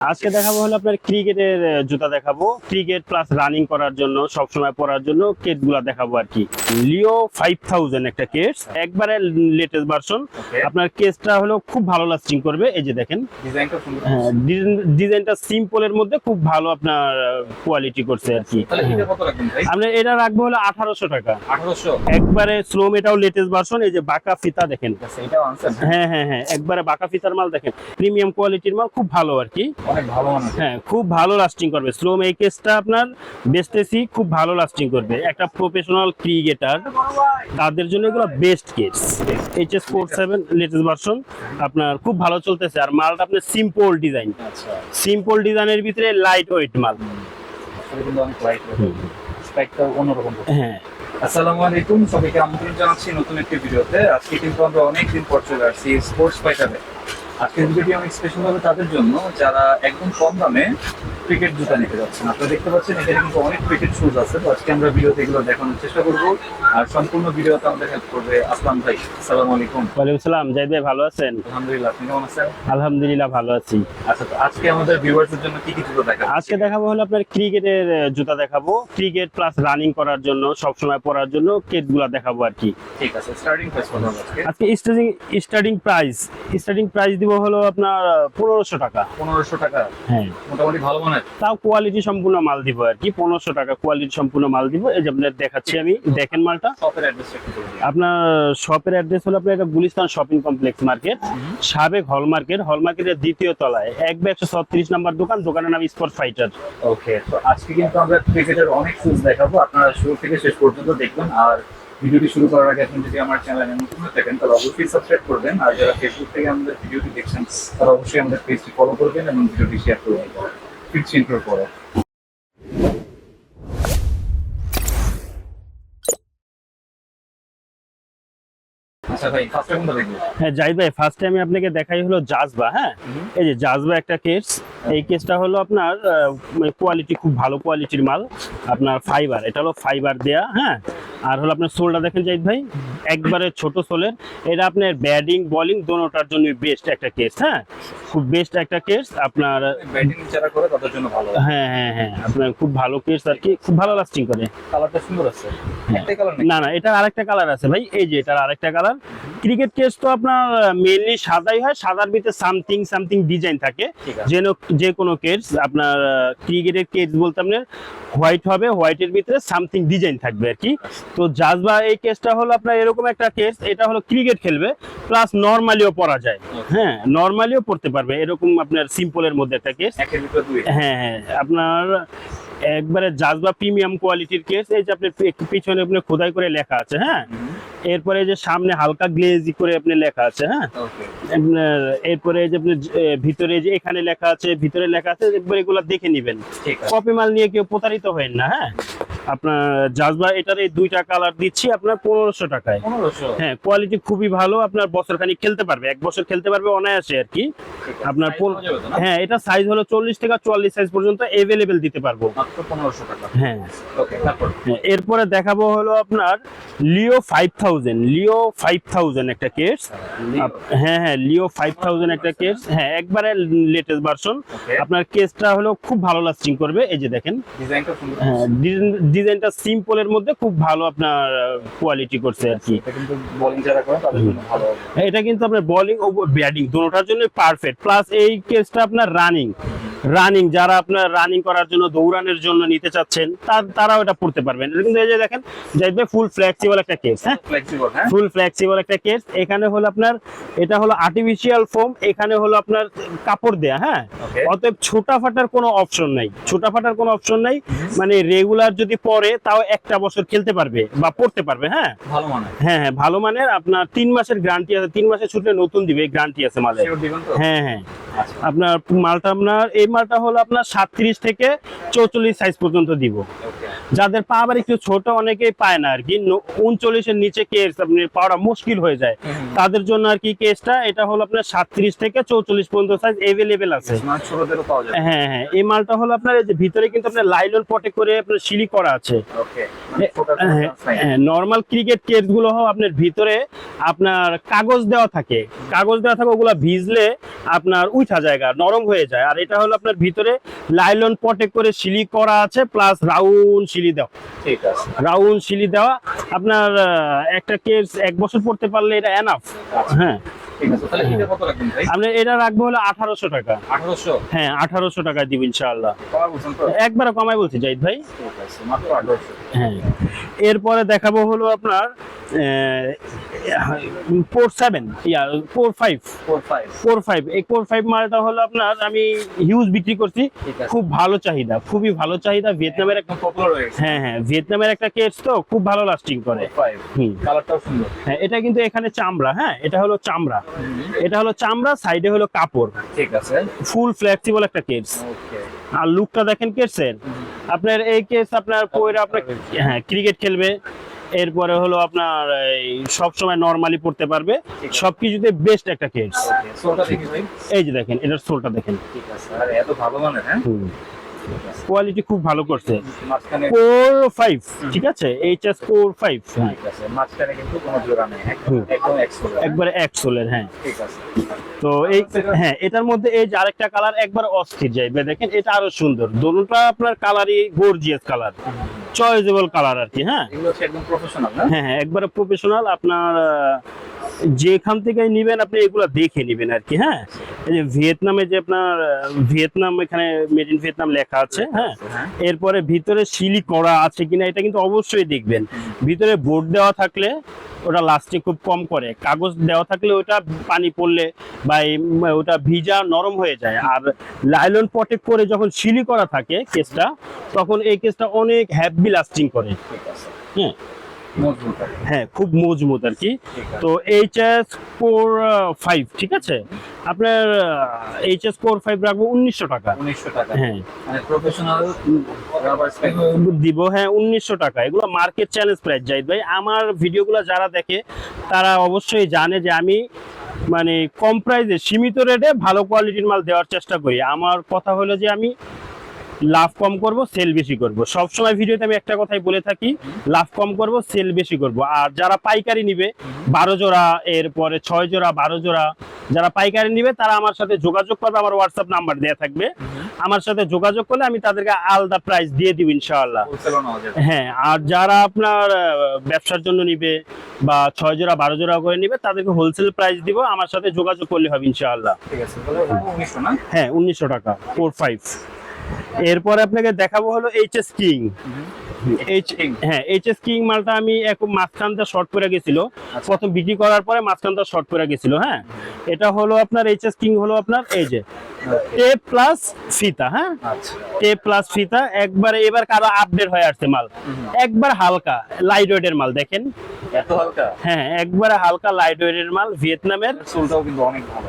আজকে দেখাবো হলো আপনার ক্রিকেটের জুতা দেখাবো। ক্রিকেট প্লাস রানিং করার জন্য সবসময় পরার জন্য কেটগুলা দেখাবো আর কি। লিও ফাইভ থাউজেন্ড একটা কেস একবারে লেটেস্ট ভার্সন আপনার কেসটা হলো খুব ভালো লাস্টিং করবে এই যে দেখেন। ডিজাইনটা সুন্দর হ্যাঁ, মধ্যে খুব ভালো আপনার কোয়ালিটি করছে আর কি। আমরা এটা রাখব হলো আঠারোশো টাকা। 1800 একবারে স্লোম এটাও লেটেস্ট ভার্সন এই যে বাঁকা ফিতা দেখেন। হ্যাঁ হ্যাঁ হ্যাঁ একবারে বাঁকা ফিতার মাল দেখেন। প্রিমিয়াম কোয়ালিটির মাল খুব ভালো আর কি। হ্যাঁ খুব ভালো লাস্টিং করবে। স্লোম এই কেসটা আপনার বেস্টেসি খুব ভালো লাস্টিং করবে। একটা প্রফেশনাল ক্রিকেটার তাদের জন্য এগুলো best case H S four seven latest version আপনার খুব ভালো চলতেছে। আর মালটা আপনার সিম্পল ডিজাইন সিম্পল ডিজাইনের ভিতরে লাইট ওয়েট মাল হ্যাঁ। আসসালামু আলাইকুম সবাইকে আমন্ত্রণ জানাচ্ছি নতুন একটি ভিডিওতে। আজকে কিন্তু আমরা অনেকদিন পর চলে আসছি স্পোর্টস ফাইটারে আজকের ভিডিওটি অনেক স্পেশাল হবে তাদের জন্য যারা একদম কম দামে ক্রিকেট জুতা নিতে যাচ্ছেন। আপনারা দেখতে পাচ্ছেন এখানে কিন্তু অনেক ক্রিকেট শুজ আছে। তো আজকে আমরা ভিডিওতে এগুলো দেখানোর চেষ্টা করব। আর সম্পূর্ণ ভিডিওতে আমাদের হেল্প করবে আসলাম ভাই। আসসালামু আলাইকুম। ওয়ালাইকুম সালাম। জাহিদ ভাই ভালো আছেন? আলহামদুলিল্লাহ আপনি কেমন আছেন? আলহামদুলিল্লাহ ভালো আছি। আচ্ছা তো আজকে আমাদের ভিউয়ার্সদের জন্য কি কি জুতো দেখাবো? আজকে দেখাবো হলো আপনার ক্রিকেটের জুতা দেখাবো। ক্রিকেট প্লাস রানিং করার জন্য সবসময় পরার জন্য কেটগুলা দেখাবো আর কি। ঠিক আছে স্টার্টিং প্রাইস কত আজকে? আজকে starting starting price starting price দিব হলো আপনার পনেরোশো টাকা। পনেরোশো টাকা। হ্যাঁ। মোটামুটি ভালো মানের তাও কোয়ালিটি সম্পূর্ণ মাল দিব আর কি পনেরোশো টাকা কোয়ালিটি সম্পূর্ণ মাল দিব। এই যে আপনার দেখাচ্ছি আমি দেখেন মালটা। আপনার শপের অ্যাড্রেস হলো আপনার এটা গুলিস্তান শপিং কমপ্লেক্স মার্কেট সাবেক হল মার্কেট হল মার্কেটের দ্বিতীয় তলায়। এক বা একশো ছত্রিশ নাম্বার দোকান দোকানের নাম স্পোর্ট ফাইটার ওকে তো আজকে কিন্তু আমরা ক্রিকেটের অনেক শুজ দেখাবো। আপনারা শুরু থেকে শেষ পর্যন্ত দেখবেন। আর ভিডিওটি শুরু করার আগে আপনি যদি আমার চ্যানেলে নতুন হয়ে থাকেন তাহলে অবশ্যই সাবস্ক্রাইব করবেন। আর যারা ফেসবুক থেকে আমাদের ভিডিওটি দেখছেন তারা অবশ্যই আমাদের পেজটি ফলো করবেন এবং ভিডিওটি শেয়ার করবেন। ফিরছি ইন্টার পরে আচ্ছা হ্যাঁ জাহিদ ভাই ফার্স্টে আমি আপনাকে দেখাই হলো জাজবা হ্যাঁ? এই যে জাজবা একটা কেস এই কেসটা হলো আপনার কোয়ালিটি খুব ভালো কোয়ালিটির মাল আপনার ফাইবার এটা হলো ফাইবার দেয়া হ্যাঁ? আর হলো আপনার সোলটা দেখেন জাহিদ ভাই একবারে ছোট সোলের এটা আপনার ব্যাটিং বোলিং দোনোটার জন্য বেস্ট একটা কেস হ্যাঁ? খুব বেস্ট একটা কেস আপনার ব্যাটিং যারা করে তাদের জন্য ভালো হ্যাঁ হ্যাঁ হ্যাঁ আপনার খুব ভালো কেস আর কি খুব ভালো লাস্টিং করে। কালারটা সুন্দর আছে। একটাই কালার না না এটার আরেকটা কালার আছে ভাই এই যে এটার আরেকটা কালার ক্রিকেট কেস তো আপনার মেইনলি সাদাই হয় সাদার ভিতরে সামথিং সামথিং ডিজাইন থাকে। আছে। যে কোনো কেস আপনার ক্রিকেটের কেস বলতে আপনার হোয়াইট হবে হোয়াইটের ভিতরে সামথিং ডিজাইন থাকবে আর কি। তো জাজবা এই কেসটা হলো আপনার এরকম একটা কেস এটা হলো ক্রিকেট খেলবে প্লাস নর্মালিও পরা যায়। হ্যাঁ নর্মালিও পড়তে পারবে। এরকম আপনার সিম্পলের মধ্যে একটা কেস হ্যাঁ হ্যাঁ। আপনার একবারে জাজবা প্রিমিয়াম কোয়ালিটির কেস এই যে আপনি পিছনে আপনি খোদাই করে লেখা আছে হ্যাঁ? এরপরে যে সামনে হালকা গ্লেজি করে আপনি লেখা আছে হ্যাঁ? এরপরে যে আপনি ভিতরে যে এখানে লেখা আছে ভিতরে লেখা আছে একবার এগুলো দেখে নিবেন। ঠিক কপি মাল নিয়ে কেউ প্রতারিত হবেন না হ্যাঁ? আপনার জাজবা এটার এই দুইটা কালার দিচ্ছি আপনার পনেরোশো টাকায়। হ্যাঁ কোয়ালিটি খুবই ভালো আপনার বছর খানিক খেলতে পারবে এক বছর খেলতে পারবে অনায়াসে আর কি। আপনার হ্যাঁ এটা সাইজ হলো চল্লিশ থেকে চুয়াল্লিশ সাইজ পর্যন্ত এভেলেবেল দিতে পারব। হ্যাঁ। হ্যাঁ, এরপরে দেখাবো হলো আপনার Leo five thousand Leo five thousand একটা কেস হ্যাঁ হ্যাঁ লিও ফাইভ থাউজেন্ড একটা কেস হ্যাঁ একবারে লেটেস্ট ভার্সন আপনার কেসটা হলো খুব ভালো লাস্টিং করবে এই যে দেখেন। হ্যাঁ ডিজাইনটা সিম্পল এর মধ্যে খুব ভালো আপনার কোয়ালিটি করছে আর কি। এটা কিন্তু কিন্তু আপনার বোলিং ও ব্যাটিং দুটোটার জন্য পারফেক্ট প্লাস এই কেসটা আপনার রানিং রানিং যারা আপনার রানিং করার জন্য দৌড়ানোর জন্য নিতে চাচ্ছেন তার- তারাও এটা পড়তে পারবেন। এটা কিন্তু এই যে দেখেন জাহিদ ভাই ফুল ফ্লেক্সিবল একটা কেস হ্যাঁ? হ্যাঁ? ফুল ফ্লেক্সিবল একটা কেস এখানে হলো আপনার এটা হলো আর্টিফিশিয়াল ফোম এখানে হলো আপনার কাপড় দেয়া হ্যাঁ? অতএব ছোটা ফাটার কোনো অপশন নাই। ছোটা ফাটার কোনো অপশন নাই। মানে রেগুলার যদি পরে তাও একটা বছর খেলতে পারবে বা পড়তে পারবে হ্যাঁ? ভালো মানের। হ্যাঁ হ্যাঁ ভালো মানের। আপনার তিন মাসের গ্যারান্টি আছে। তিন মাসের ছুটলে নতুন দিবে গ্যারান্টি আছে মালের। তো? হ্যাঁ হ্যাঁ। আচ্ছা। আপনার মালটা আপনার এই মালটা হলো আপনার সাতত্রিশ থেকে চৌচল্লিশ সাইজ পর্যন্ত দিব। যাদের পা আবার একটু ছোট অনেকেই পায় না আর কি। উনচল্লিশের নিচে কেস আপনি পাওয়াটা মুশকিল হয়ে যায়। তাদের জন্য আর কি কেসটা এটা হলো আপনার সাতত্রিশ থেকে চৌচল্লিশ পর্যন্ত সাইজ এভেলেবেল আছে। মানে পাওয়া হ্যাঁ হ্যাঁ এই মালটা হলো আপনার এই যে ভিতরে কিন্তু আপনার লাইলন পটে করে আপনার সিলি করা আছে। নর্মাল ক্রিকেট কেসগুলো হোক আপনার ভিতরে আপনার কাগজ দেওয়া থাকে। কাগজ দেওয়া থাকে ওগুলা ভিজলে আপনার উঠা জায়গা নরম হয়ে যায়। আর এটা হলো আপনার ভিতরে লাইলন পটে করে সিলি করা আছে প্লাস রাউন্ড সিলি আছে। রাউন্ড সিলি দেওয়া আপনার একটা কেস এক বছর পড়তে পারলে এটা এনাফ হ্যাঁ। একবার এটা রাখব হলো আঠারোশো টাকা। আঠারোশো? হ্যাঁ আঠারোশো টাকা দিব ইনশাআল্লাহ। একবারে কমাই বলছি জাহিদ ভাই। মাত্র আঠারোশো। হ্যাঁ। এরপরে দেখাবো হলো আপনার four seven yeah four five four five এই ফোর ফাইভ মালটা হলো আপনার আমি হিউজ বিক্রি করছি। খুব ভালো চাহিদা খুবই ভালো চাহিদা। ভিয়েতনামের একটা পপুলার হ্যাঁ হ্যাঁ ভিয়েতনামের একটা কেস তো খুব ভালো লাস্টিং করে। কালারটাও সুন্দর। হ্যাঁ এটা কিন্তু এখানে চামড়া হ্যাঁ এটা হলো চামড়া। এটা হলো চামড়া সাইডে হলো কাপড়। ঠিক আছে। ফুল ফ্লেক্সিবল একটা কেস ওকে আর লুকটা দেখেন কেসের আপনার এই কেস আপনার পরে আপনার হ্যাঁ ক্রিকেট খেলবে। এরপরে হলো আপনার সব সময় নরমালি পড়তে পারবে। সবকিছুতে বেস্ট একটা কেস এই যে দেখেন এটার সোলটা দেখেন। ঠিক আছে। আর এত ভালো মানে হ্যাঁ? কোয়ালিটি খুব ভালো করছে। ফোর ফাইভ ঠিক আছে? এইচ এস ফোর ফাইভ একবারে এক সোলের হ্যাঁ। তো এই হ্যাঁ এটার মধ্যে এই যে আরেকটা কালার একবার অস্থির যাইবে দেখেন এটা আরও সুন্দর। দুটোটা আপনার কালারই গর্জিয়াস কালার চয়েজেবল কালার আর কি হ্যাঁ। হ্যাঁ হ্যাঁ একবারে প্রফেশনাল আপনার যেখান থেকে নিবেন আপনি এগুলো দেখে নিবেন আর কি হ্যাঁ? এই যে ভিয়েতনামে যে আপনার ভিয়েতনাম এখানে মেড ইন ভিয়েতনাম লেখা আছে হ্যাঁ? হ্যাঁ। এরপরে ভিতরে সিলি করা আছে কিনা এটা কিন্তু অবশ্যই দেখবেন। ভিতরে বোর্ড দেওয়া থাকলে ওটা লাস্টে খুব কম করে কাগজ দেওয়া থাকলে ওটা পানি পড়লে বা ওটা ভিজা নরম হয়ে যায়। আর লাইলন পটে করে যখন সিলি করা থাকে কেসটা তখন এই কেসটা অনেক হ্যাভি লাস্টিং করে। হ্যাঁ। হ্যাঁ খুব মজবুত আর কি। তো এইচ এস ফোর ফাইভ ঠিক আছে? আপনার এইচ এস ফোর ফাইভ রাখব উনিশশো টাকা। উনিশশো টাকা। হ্যাঁ। মানে প্রফেশনাল দিব হ্যাঁ উনিশশো টাকা। এগুলো মার্কেট চ্যালেঞ্জ প্রাইস জাহিদ ভাই। আমার ভিডিওগুলো যারা দেখে তারা অবশ্যই জানে যে আমি মানে কম প্রাইসে সীমিত রেটে ভালো কোয়ালিটির মাল দেওয়ার চেষ্টা করি। আমার কথা হলো যে আমি লাভ কম করব সেল বেশি করব। সব সময় ভিডিওতে আমি একটা কথাই বলে থাকি লাভ কম করব সেল বেশি করব। আর যারা পাইকারি নিবে বারো জোড়া এরপরে ছয় জোড়া বারো জোড়া যারা পাইকারি নিবে তারা আমার সাথে যোগাযোগ করবে আমার হোয়াটসঅ্যাপ নাম্বার দেওয়া থাকবে। আমার সাথে যোগাযোগ করলে আমি তাদেরকে আলাদা প্রাইস দিয়ে দিব ইনশাআল্লাহ। হ্যাঁ আর যারা আপনার ব্যবসার জন্য নিবে বা ছয় জোড়া বারো জোড়া করে নিবে তাদেরকে হোলসেল প্রাইস দিব আমার সাথে যোগাযোগ করলে হবে ইনশাআল্লাহ। ঠিক আছে তাহলে উনিশশো না? হ্যাঁ উনিশশো টাকা ফোর ফাইভ এরপরে আপনাকে দেখাবো হলো এইচএস কিং এইচ হ্যাঁ এইচ এস কিং মালটা আমি এখন মাঝখানটা শর্ট করে গেছিল। আচ্ছা। প্রথম বিক্রি করার পরে মাঝখানটা শর্ট করে গেছিল হ্যাঁ। এটা হলো আপনার এইচ এস কিং হলো আপনার এই যে টেপ প্লাস ফিতা হ্যাঁ? আচ্ছা। টেপ প্লাস ফিতা একবারে এবার কারও আপডেট হয়ে আসছে মাল। একবার হালকা লাইট ওয়েটের মাল দেখেন। এত হালকা? হ্যাঁ একবারে হালকা লাইট ওয়েটের মাল ভিয়েতনামের সোলটাও কিন্তু অনেক ভালো।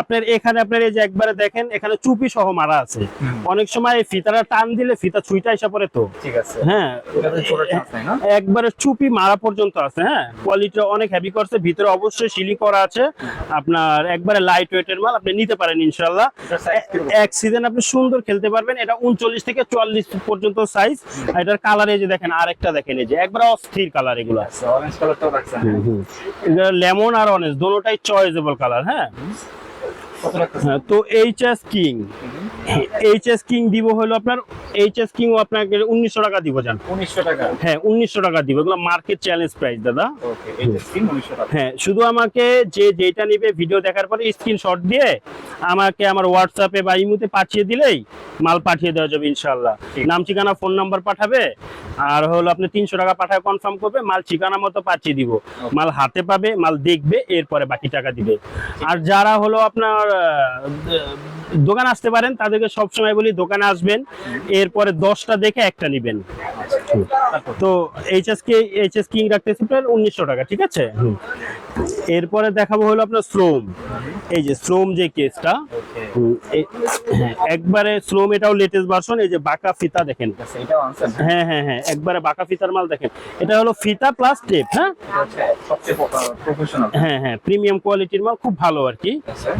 আপনার এখানে আপনার এই যে একবারে দেখেন এখানে চুপি সহ মারা আছে। অনেক সময় এই ফিতাটা টান দিলে ফিতা ছুঁইটা এসে পড়ে তো। ঠিক আছে। হ্যাঁ। একবারে চুপি মারা পর্যন্ত আছে হ্যাঁ। কোয়ালিটি অনেক হেভি করছে ভিতরে অবশ্যই সিলি করা আছে। আপনার একবারে লাইট ওয়েটের মাল আপনি নিতে পারেন ইনশাল্লাহ এক সিজন আপনি সুন্দর খেলতে পারবেন। এটা উনচল্লিশ থেকে চুয়াল্লিশ পর্যন্ত সাইজ এটার কালার এই যে দেখেন আরেকটা দেখেন এই যে একবার অস্থির কালার এগুলো। অরেঞ্জ লেমন আর অরেঞ্জ দুটোটাই চয়েজেবল কালার হ্যাঁ? রাখতেছেন? হ্যাঁ, তো H S king H S king দিব হলো আপনার এইচ এস কিং আপনাকে উনিশশো টাকা দিব যান উনিশশো টাকা। হ্যাঁ উনিশশো টাকা দিব। এগুলো মার্কেট চ্যালেঞ্জ প্রাইস দাদা। হ্যাঁ শুধু আমাকে যে যেটা নিবে ভিডিও দেখার পরে স্ক্রিনশট দিয়ে আমাকে আমার হোয়াটসঅ্যাপে বা ইমুতে পাঠিয়ে দিলেই মাল পাঠিয়ে দেওয়া যাবে ইনশাল্লাহ নাম ঠিকানা ফোন নাম্বার পাঠাবে আর হলো আপনি তিনশো টাকা পাঠায় কনফার্ম করবে মাল ঠিকানা মতো পাঠিয়ে দিব। মাল হাতে পাবে মাল দেখবে এরপরে বাকি টাকা দিবে। আর যারা হলো আপনার দোকান আসতে পারেন তাদেরকে সবসময় বলি দোকানে আসবেন এরপরে দশটা দেখে একটা নিবেন। তো এইচএস কে এইচএস কিং রাখতেছি প্রায় উনিশশো টাকা ঠিক আছে? এরপরে দেখাবো হলো আপনার শ্রম। এই যে শ্রম যে কেসটা হ্যাঁ, একবারে শ্রম এটাও লেটেস্ট ভার্সন এই যে বাঁকা ফিতা দেখেন। আচ্ছা হ্যাঁ হ্যাঁ হ্যাঁ একবারে বাঁকা ফিতার মাল দেখেন। এটা হলো ফিতা প্লাস টেপ হ্যাঁ? সবচেয়ে প্রফেশনাল হ্যাঁ হ্যাঁ প্রিমিয়াম কোয়ালিটির মাল খুব ভালো আর কি। আছে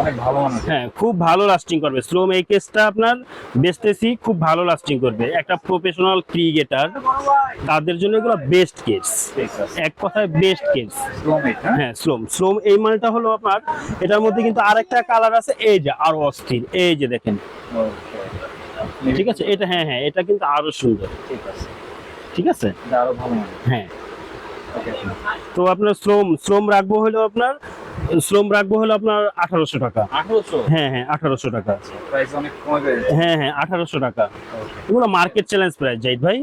অনেক ভালো হ্যাঁ খুব ভালো লাস্টিং করবে। স্লোম এই কেসটা আপনার বেচতেছি খুব ভালো লাস্টিং করবে। একটা প্রফেশনাল ক্রিকেটার তাদের জন্য এগুলো বেস্ট কেস এক কথায় বেস্ট কেস হ্যাঁ? হ্যাঁ স্লোম স্লোম এই মালটা হলো আপনার এটার মধ্যে কিন্তু আরেকটা কালার আছে এই যে আরও অস্থির এই যে দেখেন। ঠিক আছে? এটা হ্যাঁ হ্যাঁ এটা কিন্তু আরও সুন্দর। ঠিক আছে। ঠিক আছে? আরও ভালো হ্যাঁ। তো আপনার শ্রম শ্রম রাখব হলো আপনার শ্রম রাখব হলো আপনার আঠারোশো টাকা। হ্যাঁ হ্যাঁ আঠারোশো টাকা। হ্যাঁ হ্যাঁ আঠারোশো টাকা। এগুলো মার্কেট চ্যালেঞ্জ প্রাইস জাহিদ ভাই।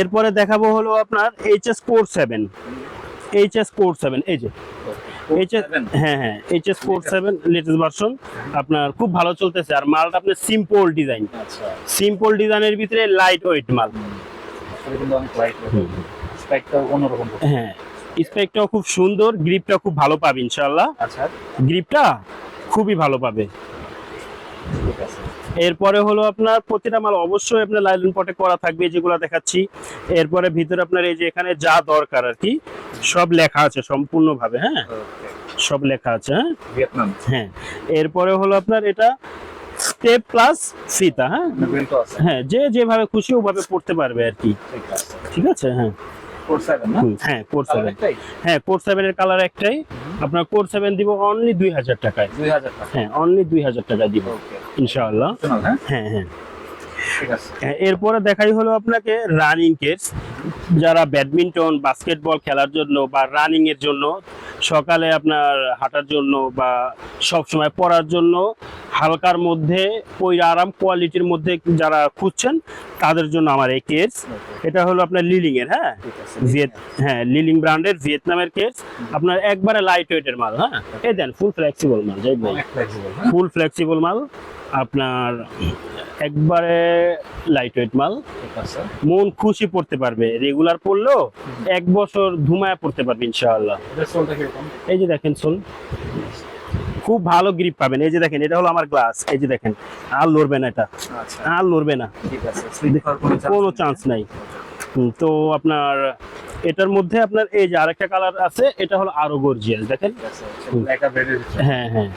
এরপরে দেখাবো হলো আপনার HS core seven HS core seven এই যে। এইচএস হ্যাঁ হ্যাঁ HS core seven latest version আপনার খুব ভালো চলতেছে। আর মালটা আপনার সিম্পল ডিজাইন সিম্পল ডিজাইনের ভিতরে লাইট ওয়েট মাল কিন্তু অনেক লাইট হ্যাঁ। স্পেকটাও খুব সুন্দর গ্রিপটা খুব ভালো পাবে ইনশাআল্লাহ। আচ্ছা। গ্রিপটা খুবই ভালো পাবে। এরপরে হলো আপনার প্রতিটা মাল অবশ্যই আপনার লাইলন পটে করা থাকবে যেগুলো দেখাচ্ছি। এরপরে ভিতরে আপনার এই যে এখানে যা দরকার আর কি সব লেখা আছে সম্পূর্ণভাবে হ্যাঁ? সব লেখা আছে হ্যাঁ? ভিয়েতনাম। হ্যাঁ। এরপরে হলো আপনার এটা স্টেপ প্লাস ফিতা হ্যাঁ? হ্যাঁ যে যেভাবে খুশি ওভাবে পড়তে পারবে আর কি। ঠিক আছে। আছে হ্যাঁ সেভেন হ্যাঁ কোর সেভেন একটাই? হ্যাঁ কোর সেভেনের কালার একটাই। আপনার কোর সেভেন দিব অনলি দুই হাজার টাকায়। দুই হাজার হ্যাঁ অনলি দুই হাজার টাকা দিব। ইনশাআল্লাহ। হ্যাঁ? হ্যাঁ হ্যাঁ। ঠিক আছে। হ্যাঁ, এরপরে দেখাই হলো আপনাকে রানিং কেস যারা ব্যাডমিন্টন বাস্কেটবল খেলার জন্য বা রানিং এর জন্য সকালে আপনার হাঁটার জন্য বা সব সময় পড়ার জন্য হালকার মধ্যে ওই আরাম কোয়ালিটির মধ্যে যারা খুঁজছেন তাদের জন্য আমার এই কেস এটা হলো আপনার লিলিং এর হ্যাঁ ভিয়েত হ্যাঁ লিলিং ব্র্যান্ডের ভিয়েতনামের কেস আপনার একবারে লাইট ওয়েটের মাল হ্যাঁ? এই দেন ফুল ফ্লেক্সিবল মাল যাই অনেক ফ্লেক্সিবল হ্যাঁ? ফুল ফ্লেক্সিবল মাল আপনার একবারে লাইট ওয়েট মাল মন খুশি পড়তে পারবে রেগুলার পড়লেও এক বছর ধুমায় পড়তে পারবে ইনশাআল্লাহ। এই যে দেখেন সোল। খুব ভালো গ্রিপ পাবেন। এই যে দেখেন এটা হলো আমার গ্লাস এই যে দেখেন আর লড়বে না এটা। আচ্ছা। আর লড়বে না। ঠিক আছে কোনো। চান্স নাই। তো আপনার এটার মধ্যে আপনার এই যে আরেকটা কালার আছে এটা হলো আরও গর্জিয়াস দেখেন। ভিতরে। হ্যাঁ হ্যাঁ।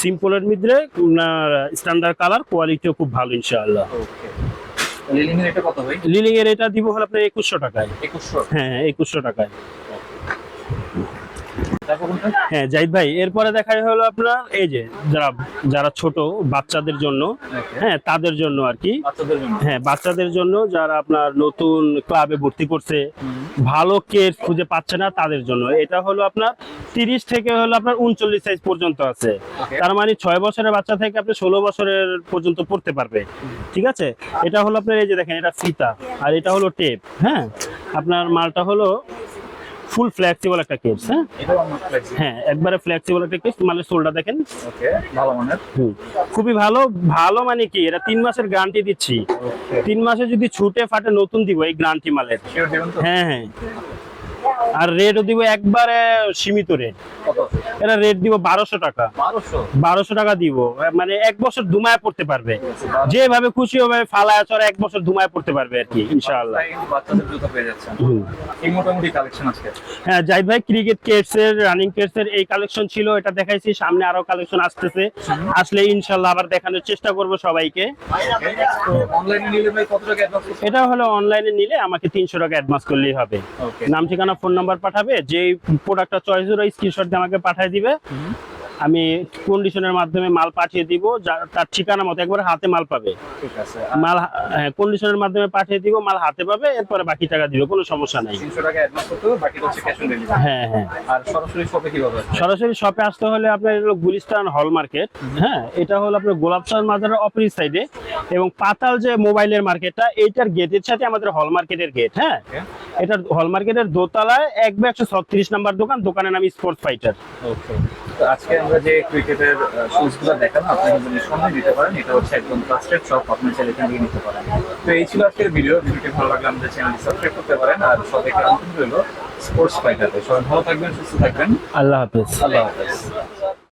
সিম্পলের মধ্যে আপনার স্ট্যান্ডার্ড কালার কোয়ালিটিও খুব ভালো ইনশাআল্লাহ। ওকে। লিলিং এর এটা কত ভাই? লিলিং এর এটা দিব হলো আপনার একুশশো টাকায়। 2100 হ্যাঁ হ্যাঁ একুশশো টাকায়। হ্যাঁ জাহিদ ভাই এরপরে দেখাই হলো আপনার এই যে যারা যারা ছোট বাচ্চাদের জন্য হ্যাঁ তাদের জন্য আর কি। হ্যাঁ বাচ্চাদের জন্য যারা আপনার নতুন ক্লাবে ভর্তি করছে ভালো কেস খুঁজে পাচ্ছে না তাদের জন্য। এটা হলো আপনার তিরিশ থেকে হলো আপনার উনচল্লিশ সাইজ পর্যন্ত আছে। তার মানে ছয় বছরের বাচ্চা থেকে আপনি ষোলো বছরের পর্যন্ত পড়তে পারবে। ঠিক আছে? এটা হলো আপনার এই যে দেখেন এটা ফিতা। আর এটা হলো টেপ হ্যাঁ? আপনার মালটা হলো ফুল ফ্লেক্সিবল একটা কেস হ্যাঁ? হ্যাঁ একবারে ফ্লেক্সিবল একটা কেস মানে সোলটা দেখেন। ওকে ভালো মানের। হুম। খুবই ভালো ভালো মানে কি এটা তিন মাসের গ্যারান্টি দিচ্ছি। তিন মাসে যদি ছুটে ফাটে নতুন দিব এই গ্যারান্টি মালের। হ্যাঁ হ্যাঁ। আর রেটও দিব একবারে সীমিত রেট এটা রেট দিব বারোশো টাকা। বারোশো? টাকা দিব। মানে এক বছর ধুমায় পড়তে পারবে। যেভাবে খুশি হবে ফালায় চড়ে এক বছর ধুমায় পড়তে পারবে আর কি ইনশাআল্লাহ। হ্যাঁ জাহিদ ভাই ক্রিকেট কেটস এর রানিং কেটস এর এই কালেকশন ছিল এটা দেখাইছি সামনে আরও কালেকশন আসতেছে। আসলে ইনশাল্লাহ আবার দেখানোর চেষ্টা করব সবাইকে। এটা হলো অনলাইনে নিলে আমাকে তিনশো টাকা অ্যাডভান্স করলেই হবে। নাম ঠিকানা ফোন নাম্বার পাঠাবে যে প্রোডাক্টটা চয়েস হলো স্ক্রিনশট দিয়ে আমাকে পাঠিয়ে দিবে। আমি কন্ডিশনের মাধ্যমে মাল পাঠিয়ে দিব তার ঠিকানা মতো একবার হাতে মাল পাবে। ঠিক আছে মাল কন্ডিশনের মাধ্যমে পাঠিয়ে দিব মাল হাতে পাবে এরপরে বাকি টাকা দিবে কোনো সমস্যা নাই। হ্যাঁ হ্যাঁ। আর সরাসরি শপে কীভাবে? সরাসরি শপে আসতে হলে আপনার গুলিস্তান হল মার্কেট হ্যাঁ এটা হলো আপনার গোলাপচাঁদ মাজারের অপোজিট সাইডে এবং পাতাল যে মোবাইলের মার্কেটটা এইটার গেটের সাথে আমাদের হল মার্কেটের গেট হ্যাঁ. এটা হল মার্কেটের দোতলায় এক বা একশো ছত্রিশ নাম্বার দোকান দোকানের নাম স্পোর্টস ফাইটার ওকে আজকে আমরা যে ক্রিকেটের শুজগুলো দেখালাম আপনি কিন্তু নিঃসন্দেহে নিতে পারেন এটা হচ্ছে একদম ট্রাস্টেড শপ আপনি চাইলে এখান থেকে নিতে পারেন। তো এই ছিল আজকের ভিডিও ভিডিওটি ভালো লাগলে আমাদের চ্যানেলটি সাবস্ক্রাইব করতে পারেন আর সবাইকে আমন্ত্রণ রইল স্পোর্টস ফাইটারে সবাই ভালো থাকবেন সুস্থ থাকবেন। আল্লাহ হাফেজ। আল্লাহ হাফেজ।